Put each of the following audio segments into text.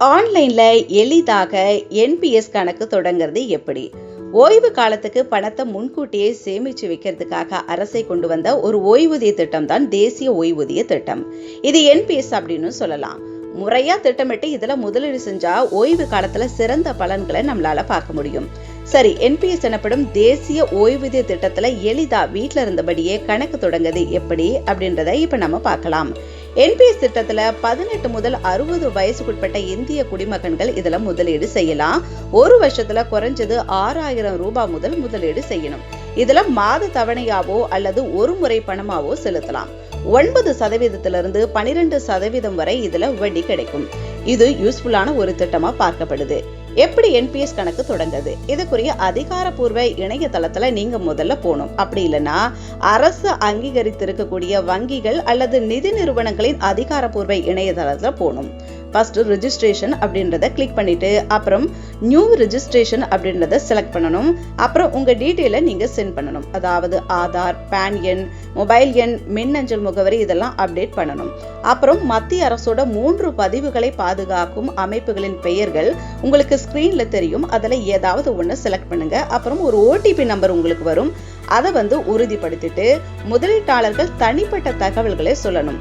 ஆன்லைனில் எளிதாக என்பிஎஸ் கணக்கு தொடங்குறது எப்படி? ஓய்வு காலத்துக்கு பணத்தை முன்கூட்டியே சேமிச்சு வைக்கிறதுக்காக அரசை கொண்டு வந்த ஒரு ஓய்வூதிய திட்டம் தான் தேசிய ஓய்வூதிய திட்டம். இது என்பிஎஸ் அப்படின்னு சொல்லலாம். முறையா திட்டமிட்டு இதுல முதலீடு செஞ்சா ஓய்வு காலத்துல சிறந்த பலன்களை நம்மளால பார்க்க முடியும். சரி என்பிஎஸ் எனப்படும் தேசிய ஓய்வூதிய திட்டத்துல எளிதா வீட்ல இருந்தபடியே கணக்கு தொடங்குது எப்படி அப்படின்றத இப்ப நம்ம பார்க்கலாம். என்பிஎஸ் திட்டத்துல பதினெட்டு முதல் அறுபது வயசுக்குட்பட்ட இந்திய குடிமகன்கள் இதுல முதலீடு செய்யலாம். ஒரு வருஷத்துல குறைஞ்சது ஆறாயிரம் ரூபாய் முதல் முதலீடு செய்யணும். இதுல மாத தவணையாவோ அல்லது ஒரு முறை பணமாவோ செலுத்தலாம். ஒன்பது சதவீதத்திலிருந்து பனிரெண்டு சதவீதம் வரை இதுல வட்டி கிடைக்கும். இது யூஸ்ஃபுல்லான ஒரு திட்டமா பார்க்கப்படுது. எப்படி என்பிஎஸ் கணக்கு தொடங்குது? இதுக்குரிய அதிகாரப்பூர்வ இணையதளத்துல நீங்க முதல்ல போகணும். அப்படி இல்லைன்னா அரசு அங்கீகரித்திருக்கக்கூடிய வங்கிகள் அல்லது நிதி நிறுவனங்களின் அதிகாரப்பூர்வ இணையதளத்துல போகணும். ஃபஸ்ட்டு ரிஜிஸ்ட்ரேஷன் அப்படின்றத கிளிக் பண்ணிவிட்டு அப்புறம் நியூ ரிஜிஸ்ட்ரேஷன் அப்படின்றத செலக்ட் பண்ணணும். அப்புறம் உங்கள் டீட்டெயிலை நீங்கள் சென்ட் பண்ணணும். அதாவது ஆதார் பேன் எண் மொபைல் எண் மின்னஞ்சல் முகவரி இதெல்லாம் அப்டேட் பண்ணணும். அப்புறம் மத்திய அரசோட மூன்று பதிவுகளை பாதுகாக்கும் அமைப்புகளின் பெயர்கள் உங்களுக்கு ஸ்க்ரீனில் தெரியும். அதில் ஏதாவது ஒன்று செலக்ட் பண்ணுங்க. அப்புறம் ஒரு ஓடிபி நம்பர் உங்களுக்கு வரும். அதை வந்து உறுதிப்படுத்திட்டு முதலீட்டாளர்கள் தனிப்பட்ட தகவல்களை சொல்லணும்.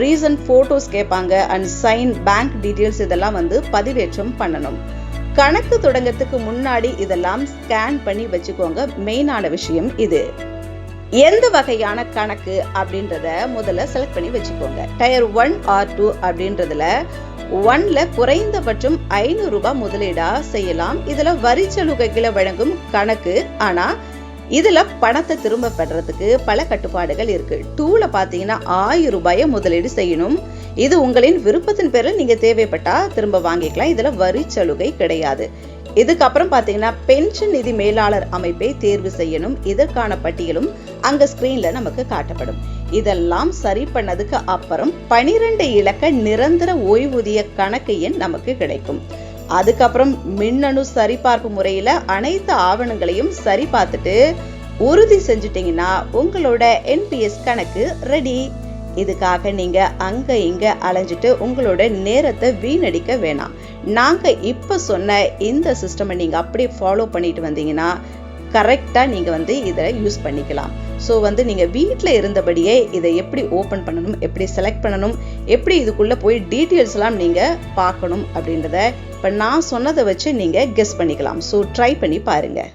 ரீசன் ஃபோட்டோஸ் கேட்பாங்க. அண்ட் சைன் பேங்க் டீட்டெயில்ஸ் இதெல்லாம் வந்து பதிவேற்றம் பண்ணணும். கணக்கு தொடங்கத்துக்கு முன்னாடி இதெல்லாம் ஸ்கேன் பண்ணி வச்சுக்கோங்க. மெயினான விஷயம் இது. எந்த வகையான கணக்கு அப்படின்றத முதல்ல செலக்ட் பண்ணி வச்சுக்கோங்க. டயர் ஒன் ஆர் டூ அப்படின்றதுல ஒன்ல குறைந்தபட்சம் ஐநூறு ரூபாய் முதலீடா செய்யலாம். இதுல வரி சலுகைகளை வழங்கும் கணக்கு. ஆனா இதுல பணத்தை திரும்ப பெறறதுக்கு பல கட்டுப்பாடுகள் இருக்கு. டூவில் பாத்தீங்கன்னா ஆயிரம் ரூபாயை முதலீடு செய்யணும். இது உங்களின் விருப்பத்தின் பேரில் நீங்க தேவைப்பட்டா திரும்ப வாங்கிக்கலாம். இதுல வரி சலுகை கிடையாது. இதுக்கப்புறம் பாத்தீங்கன்னா பென்ஷன் நிதி மேலாளர் அமைப்பை தேர்வு செய்யணும். இதற்கான பட்டியலும் அங்க ஸ்கிரீன்ல நமக்கு காட்டப்படும். இதெல்லாம் சரி பண்ணதுக்கு அப்புறம் பனிரெண்டு இலக்க நிரந்தர ஓய்வூதிய கணக்கு எண் நமக்கு கிடைக்கும். அதுக்கப்புறம் மின்னணு சரிபார்ப்பு முறையில் அனைத்து ஆவணங்களையும் சரி பார்த்துட்டு உறுதி செஞ்சுட்டீங்கன்னா உங்களோட என்பிஎஸ் கணக்கு ரெடி இதுக்காக நீங்க அங்க இங்க அலைஞ்சிட்டு உங்களோட நேரத்தை வீணடிக்க வேணாம். நாங்க இப்ப சொன்ன இந்த சிஸ்டமை நீங்க அப்படியே ஃபாலோ பண்ணிட்டு வந்தீங்கன்னா கரெக்டாக நீங்கள் வந்து இதை யூஸ் பண்ணிக்கலாம். ஸோ வந்து நீங்கள் வீட்டில் இருந்தபடியே இதை எப்படி ஓப்பன் பண்ணணும் எப்படி செலக்ட் பண்ணணும் எப்படி இதுக்குள்ளே போய் டீட்டெயில்ஸ்லாம் நீங்கள் பார்க்கணும் அப்படின்றத இப்போ நான் சொன்னதை வச்சு நீங்கள் கெஸ் பண்ணிக்கலாம். ஸோ ட்ரை பண்ணி பாருங்கள்